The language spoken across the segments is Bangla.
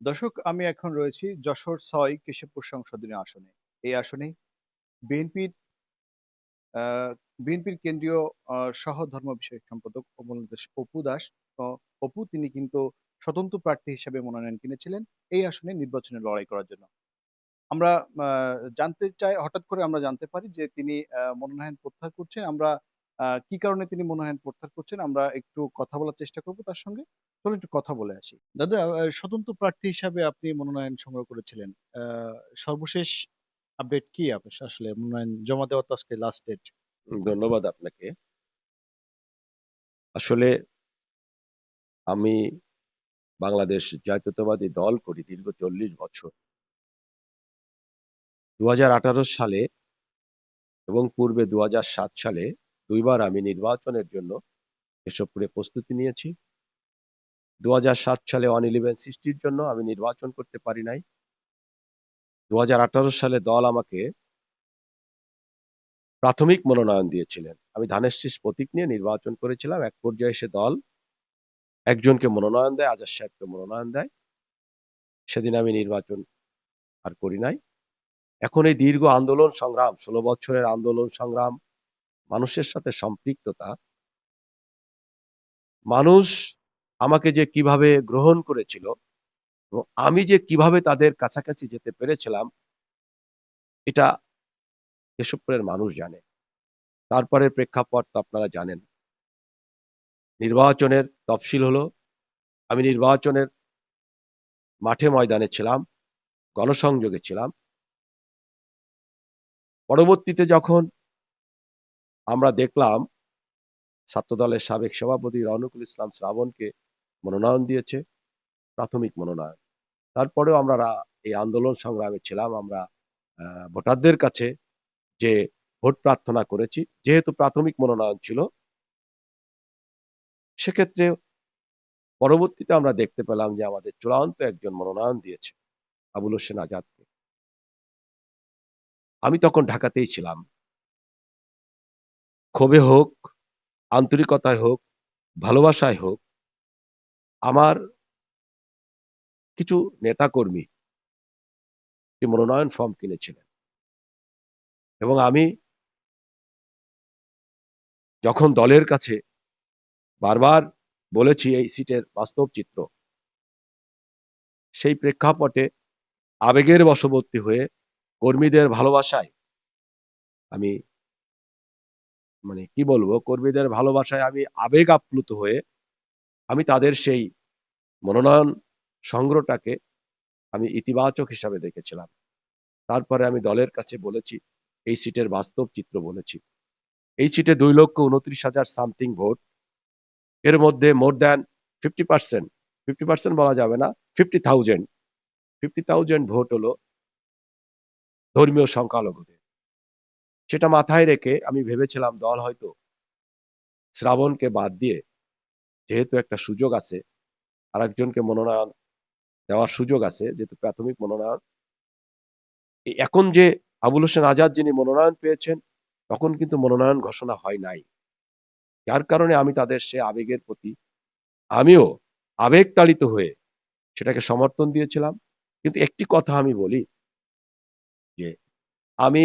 দর্শক, আমি এখন রয়েছি যশোর ছয় কেশবপুর সংসদীয় আসনে। এই আসনে বিএনপির বিএনপির কেন্দ্রীয় সহ ধর্ম বিষয়ক সম্পাদক অমল অপু দাস অপু তিনি কিন্তু স্বতন্ত্র প্রার্থী হিসেবে মনোনয়ন কিনেছিলেন এই আসনে নির্বাচনে লড়াই করার জন্য। আমরা জানতে চাই, হঠাৎ করে আমরা জানতে পারি যে তিনি মনোনয়ন প্রত্যাহার করছেন। আমরা কি কারণে তিনি মনোনয়ন প্রত্যাহার করছেন? আমরা একটু কথা বলার চেষ্টা করব তার সঙ্গে। চলুন একটু কথা বলে আসি। দাদা স্বতন্ত্র প্রার্থী হিসাবে আপনি মনোনয়ন সংগ্রহ করেছিলেন। সর্বশেষ আপডেট কি আসলে মনোনয়ন জমা দেওয়া তো আজকে লাস্ট ডেট ধন্যবাদ আপনাকে। আসলে আমি বাংলাদেশ জাতীয়তাবাদী দল করি দীর্ঘ চল্লিশ বছর। দু হাজার আঠারো সালে এবং পূর্বে দু হাজার সাত সালে দুইবার আমি নির্বাচনের জন্য কেশবপুরে প্রস্তুতি নিয়েছি। দু হাজার সাত সালে ওয়ান ইলেভেন সৃষ্টির জন্য আমি নির্বাচন করতে পারি নাই। দু হাজার আঠারো সালে দল আমাকে প্রাথমিক মনোনয়ন দিয়েছিলেন। আমি ধানের শীষ প্রতীক নিয়ে নির্বাচন করেছিলাম। এক পর্যায়ে সে দল একজনকে মনোনয়ন দেয়, আজাদ সাহেবকে মনোনয়ন দেয়। সেদিন আমি নির্বাচন আর করি নাই। এখন এই দীর্ঘ আন্দোলন সংগ্রাম, ষোলো বছরের আন্দোলন সংগ্রাম, মানুষের সাথে সম্পৃক্ততা, মানুষ আমাকে যে কীভাবে গ্রহণ করেছিল আমি যে কীভাবে তাদের কাছাকাছি যেতে পেরেছিলাম, এটা কেশবপুরের মানুষ জানে। তারপরে প্রেক্ষাপট আপনারা জানেন। নির্বাচনের তফসিল হলো, আমি নির্বাচনের মাঠে ময়দানে ছিলাম, গণসংযোগে ছিলাম। পরবর্তীতে যখন আমরা দেখলাম, ছাত্রদলের সাবেক সভাপতি রনকুল ইসলাম শ্রাবণকে মনোনয়ন দিয়েছে, প্রাথমিক মনোনয়ন। তারপরেও আমরা এই আন্দোলন সংগ্রামে ছিলাম, আমরা ভোটারদের কাছে যে ভোট প্রার্থনা করেছি, যেহেতু প্রাথমিক মনোনয়ন ছিল, সেক্ষেত্রে পরবর্তীতে আমরা দেখতে পেলাম যে আমাদের চূড়ান্ত একজন মনোনয়ন দিয়েছে, আবুল হোসেন আজাদকে। আমি তখন ঢাকাতেই ছিলাম। ক্ষোভে হোক, আন্তরিকতায় হোক, ভালোবাসায় হোক আমার কিছু নেতাকর্মী মনোনয়ন ফর্ম কিনেছিলেন। এবং আমি যখন দলের কাছে বারবার বলেছি এই সিটের বাস্তব চিত্র, সেই প্রেক্ষাপটে আবেগের বশবর্তী হয়ে কর্মীদের ভালোবাসায় আমি মানে কি বলব, কর্মীদের ভালোবাসায় আমি আবেগ আপ্লুত হয়ে আমি তাদের সেই মনোনয়ন সংগ্রহটাকে আমি ইতিবাচক হিসাবে দেখেছিলাম। তারপরে আমি দলের কাছে বলেছি, এই সিটের বাস্তব চিত্র বলেছি। এই সিটে দুই লক্ষ উনত্রিশ হাজার সামথিং ভোট। এর মধ্যে more than fifty percent fifty percent বলা যাবে না, fifty thousand. Fifty thousand vote হলো ধর্মীয় সংখ্যালঘুদের। সেটা মাথায় রেখে আমি ভেবেছিলাম দল হয়তো শ্রাবণকে বাদ দিয়ে যেহেতু একটা সুযোগ আছে, আরেকজনকে মনোনয়ন দেওয়ার সুযোগ আছে, যেহেতু প্রাথমিক মনোনয়ন এখন যে আবুল হোসেন আজাদ যিনি মনোনয়ন পেয়েছেন, তখন কিন্তু মনোনয়ন ঘোষণা হয় নাই। যার কারণে আমি তাদের সে আবেগের প্রতি, আমিও আবেগ তাড়িত হয়ে সেটাকে সমর্থন দিয়েছিলাম। কিন্তু একটি কথা আমি বলি, যে আমি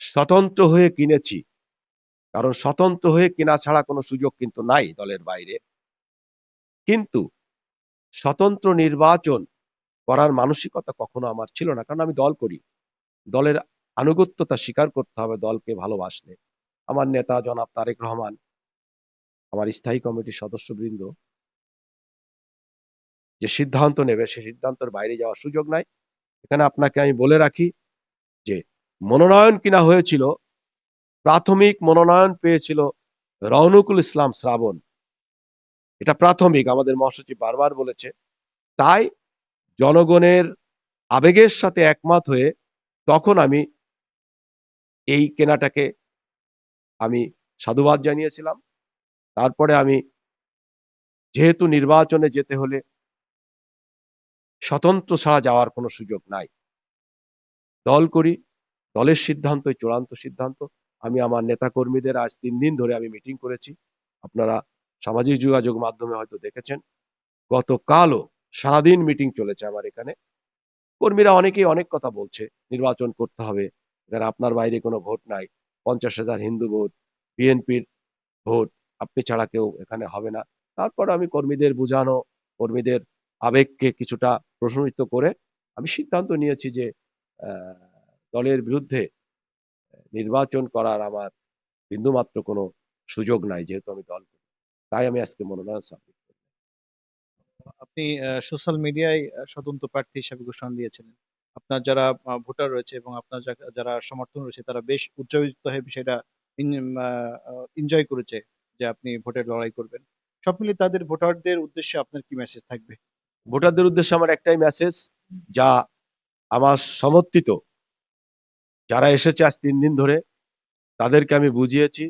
স্বতন্ত্র হয়ে কিনেছি কারণ স্বতন্ত্র হয়ে কেনা ছাড়া কোনো সুযোগ কিন্তু নাই দলের বাইরে। কিন্তু স্বতন্ত্র নির্বাচন করার মানসিকতা কখনো আমার ছিল না, কারণ আমি দল করি। দলের আনুগত্যতা স্বীকার করতে হবে, দলকে ভালোবাসলে। আমার নেতা জনাব তারেক রহমান, আমার স্থায়ী কমিটির সদস্যবৃন্দ, যে সিদ্ধান্ত নেবে সে সিদ্ধান্তের বাইরে যাওয়ার সুযোগ নাই। এখানে আপনাকে আমি বলে রাখি যে মনোনয়ন কিনা হয়েছিল প্রাথমিক মনোনয়ন পেয়েছিল রওনুকুল ইসলাম শ্রাবণ। এটা প্রাথমিক, আমাদের মহাসচিব বারবার বলেছে। তাই জনগণের আবেগের সাথে একমত হয়ে তখন আমি এই কেনাটাকে আমি সাধুবাদ জানিয়েছিলাম। তারপরে আমি যেহেতু নির্বাচনে যেতে হলে স্বতন্ত্র ছাড়া যাওয়ার কোনো সুযোগ নাই। দল করি, দলের সিদ্ধান্তই চূড়ান্ত সিদ্ধান্ত। আমি আমার নেতা কর্মীদের আজ তিন দিন ধরে আমি মিটিং করেছি। আপনারা সামাজিক যোগাযোগ মাধ্যমে হয়তো দেখেছেন। গতকালও সারাদিন মিটিং চলেছে আমার এখানে। কর্মীরা অনেকেই অনেক কথা বলছে, নির্বাচন করতে হবে, এখানে আপনার বাইরে কোনো ভোট নাই, পঞ্চাশ হাজার হিন্দু ভোট, বিএনপির ভোট, আপনি ছাড়া কেউ এখানে হবে না। তারপর আমি কর্মীদের বোঝানো, কর্মীদের আবেগকে কিছুটা প্রশমিত করে আমি সিদ্ধান্ত নিয়েছি যে দলের বিরুদ্ধে নির্বাচন করার আমার বিন্দুমাত্র কোনো সুযোগ নাই যেহেতু আমি দল করি। তাই আমি আজকে মনোনয়ন সাবমিট করি আপনি সোশ্যাল মিডিয়ায় স্বতন্ত্র প্রার্থী হিসেবে ঘোষণা দিয়েছিলেন। আপনার যারা ভোটার রয়েছে এবং আপনার যারা সমর্থন রয়েছে তারা বেশ উচ্চারিত হয়ে বিষয়টা এনজয় করেছে যে আপনি ভোটের লড়াই করবেন। সব মিলিয়ে তাদের ভোটারদের উদ্দেশ্যে আপনার কি মেসেজ থাকবে? ভোটারদের উদ্দেশ্যে আমার একটাই মেসেজ যা আমার সমর্থিত যারা এসেছে আজ তিন দিন ধরে, তাদেরকে আমি বুঝিয়েছি,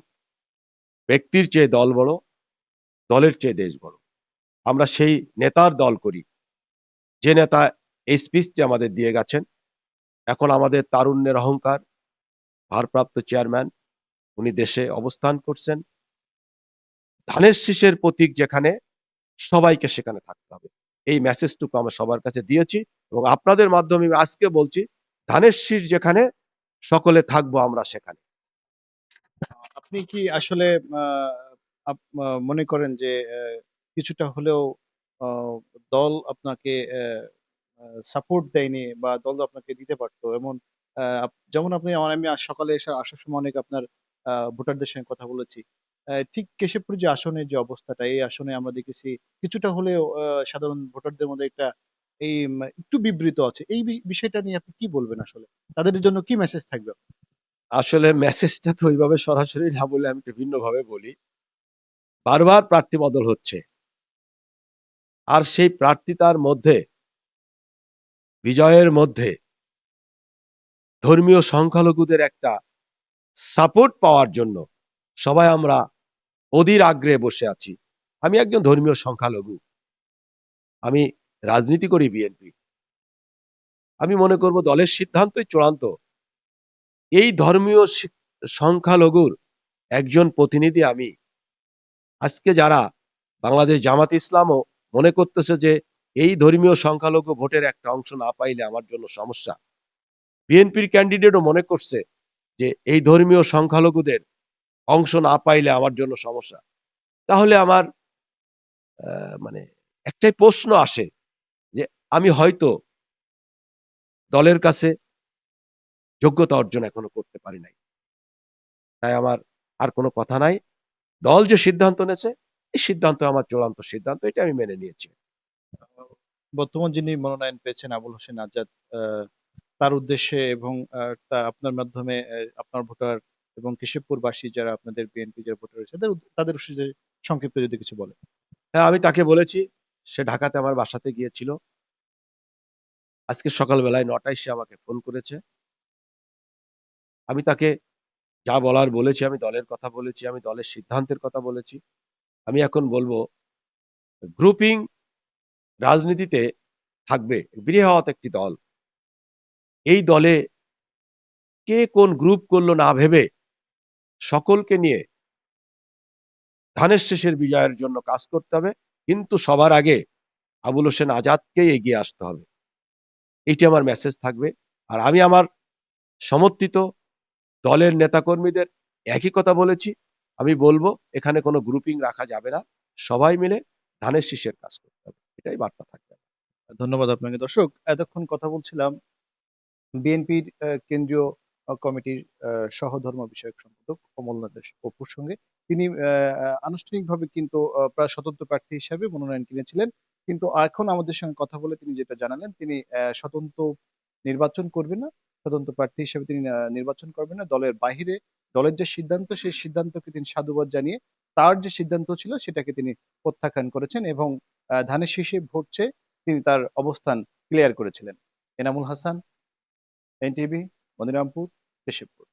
ব্যক্তির চেয়ে দল বড়, দলের চেয়ে দেশ বড়। আমরা সেই নেতার দল করি। যে নেতা এই স্পিচটি আমাদের দিয়ে গেছেন, এখন আমাদের তারুণ্যের অহংকার, ভারপ্রাপ্ত চেয়ারম্যান উনি দেশে অবস্থান করছেন। ধানের শীষের প্রতীক যেখানে, সবাইকে সেখানে থাকতে হবে। এই মেসেজটুকু আমরা সবার কাছে দিয়েছি এবং আপনাদের মাধ্যমে আজকে বলছি, ধানের শীষ যেখানে সকলে থাকব আমরা সেখানে। আপনি কি আসলে মনে করেন যে কিছুটা হলেও দল আপনাকে সাপোর্ট দেয়নি বা দল আপনাকে দিতে পারতো? এমন যেমন আপনি আমি আজ সকালে এসে আসার সময় অনেক আপনার ভোটারদের সঙ্গে কথা বলেছি। ঠিক কেশবপুর যে আসনের যে অবস্থাটা, এই আসনে আমরা দেখেছি কিছুটা হলেও সাধারণ ভোটারদের মধ্যে একটা এই একটু বিবৃত আছে। এই বিষয়টা নিয়ে আপনি কি বলবেন আসলে? তাদের জন্য কি মেসেজ থাকবে? আসলে মেসেজটা তো ওইভাবে সরাসরি না বলে আমি একটু ভিন্নভাবে বলি। বারবার প্রার্থী বদল হচ্ছে। আর সেই প্রার্থিতার মধ্যে, বিজয়ের মধ্যে ধর্মীয় সংখ্যালঘুদের একটা সাপোর্ট পাওয়ার জন্য সবাই আমরা অধীর আগ্রহে বসে আছি। আমি একজন ধর্মীয় সংখ্যালঘু। আমি রাজনীতি করি বিএনপি। আমি মনে করব দলের সিদ্ধান্তই চূড়ান্ত। এই ধর্মীয় সংখ্যালঘুর একজন প্রতিনিধি আমি। আজকে যারা বাংলাদেশ জামাত ইসলামও মনে করতেছে যে এই ধর্মীয় সংখ্যালঘু ভোটের একটা অংশ না পাইলে আমার জন্য সমস্যা। বিএনপির ক্যান্ডিডেটও মনে করছে যে এই ধর্মীয় সংখ্যালঘুদের অংশ না পাইলে আমার জন্য সমস্যা। তাহলে আমার মানে একটাই প্রশ্ন আসে আমি হয়তো দলের কাছে যোগ্যতা অর্জন এখনও করতে পারি নাই। তাই আমার আর কোনো কথা নাই। দল যে সিদ্ধান্ত নেছে এই সিদ্ধান্ত আমার চূড়ান্ত সিদ্ধান্ত এটা আমি মেনে নিয়েছি। বর্তমান যিনি মনোনয়ন পেয়েছেন আবুল হোসেন আজাদ তার উদ্দেশ্যে এবং আহ, তা- আপনার মাধ্যমে আপনার ভোটার এবং কেশবপুরবাসী যারা আপনাদের বিএনপি যারা ভোটার রয়েছে তাদের তাদের সংক্ষিপ্ত যদি কিছু বলে হ্যাঁ আমি তাকে বলেছি সে ঢাকাতে আমার বাসাতে গিয়েছিল। আজকে সকালবেলায় নটায় সে আমাকে ফোন করেছে। আমি তাকে যা বলার বলেছি, আমি দলের কথা বলেছি, আমি দলের সিদ্ধান্তের কথা বলেছি। আমি এখন বলব গ্রুপিং রাজনীতিতে থাকবে বৃহৎ একটি দল। এই দলে কে কোন গ্রুপ করল না ভেবে সকলকে নিয়ে ধানের শেষের বিজয়ের জন্য কাজ করতে হবে। কিন্তু সবার আগে আবুল হোসেন আজাদকেই এগিয়ে আসতে হবে। এইটি আমার মেসেজ থাকবে। আর আমি আমার সমর্থিত দলের নেতাকর্মীদের একই কথা বলেছি। আমি বলব, এখানে কোনো গ্রুপিং রাখা যাবে না। সবাই মিলে ধানের শীষের কাজ করতে হবে। এটাই বার্তা থাকবে। ধন্যবাদ আপনাকে। দর্শক, এতক্ষণ কথা বলছিলাম বিএনপির কেন্দ্রীয় কমিটির সহধর্ম বিষয়ক সম্পাদক অমলনাথ অপুর সঙ্গে। তিনি আনুষ্ঠানিকভাবে কিন্তু প্রায় স্বতন্ত্র প্রার্থী হিসাবে মনোনয়ন কিনেছিলেন। কিন্তু এখন আমাদের সঙ্গে কথা বলে তিনি যেটা জানালেন, তিনি স্বতন্ত্র নির্বাচন করবেন না, স্বতন্ত্র প্রার্থী হিসেবে তিনি নির্বাচন করবেন না। দলের বাহিরে, দলের যে সিদ্ধান্ত, সেই সিদ্ধান্তকে তিনি সাধুবাদ জানিয়ে তার যে সিদ্ধান্ত ছিল, সেটাকে তিনি প্রত্যাখ্যান করেছেন এবং ধানের শীষে ভোট চেয়ে তিনি তার অবস্থান ক্লিয়ার করেছিলেন। এনামুল হাসান, এনটিভি, মনিরামপুর কেশবপুর